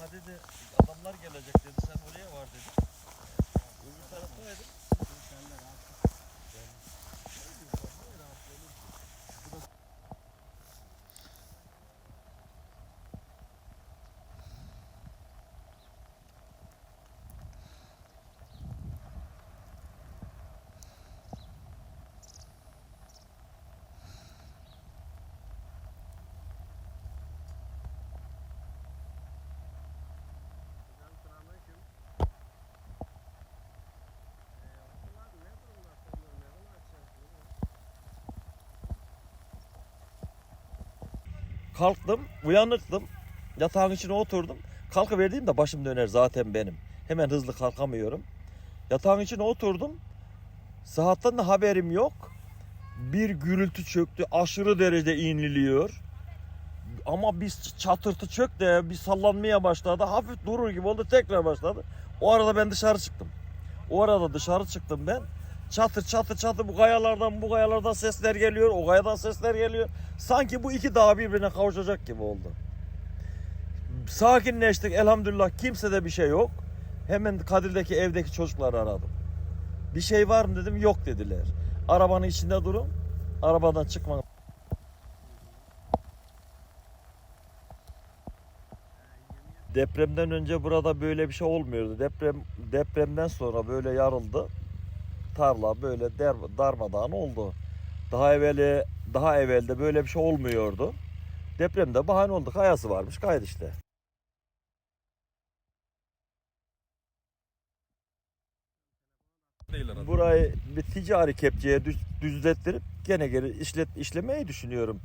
Ha dedi adamlar gelecek dedi sen oraya var dedi. Öbür taraftaydım. Kalktım, uyanıktım. Yatağın içine oturdum. Kalkıverdiğimde başım döner zaten benim. Hemen hızlı kalkamıyorum. Yatağın içine oturdum. Saatten de haberim yok. Bir gürültü çöktü. Aşırı derecede inliliyor. Ama biz çatırtı çöktü. Bir sallanmaya başladı. Hafif durur gibi oldu. Tekrar başladı. O arada ben dışarı çıktım. O arada dışarı çıktım ben. Çatır çatır çatır bu kayalardan bu kayalardan sesler geliyor. O kayadan sesler geliyor. Sanki bu iki dağ birbirine kavuşacak gibi oldu. Sakinleştik elhamdülillah kimsede bir şey yok. Hemen Kadir'deki evdeki çocukları aradım. Bir şey var mı dedim yok dediler. Arabanın içinde durun. Arabadan çıkma. Depremden önce burada böyle bir şey olmuyordu. Deprem depremden sonra böyle yarıldı. Tarla böyle der, darmadağın oldu. Daha evveli daha evvelde böyle bir şey olmuyordu. Depremde bahane oldu. Kayası varmış kaydı işte. Burayı bir ticari kepçeye düz, düzlettirip gene geri işlet, işlemeyi düşünüyorum.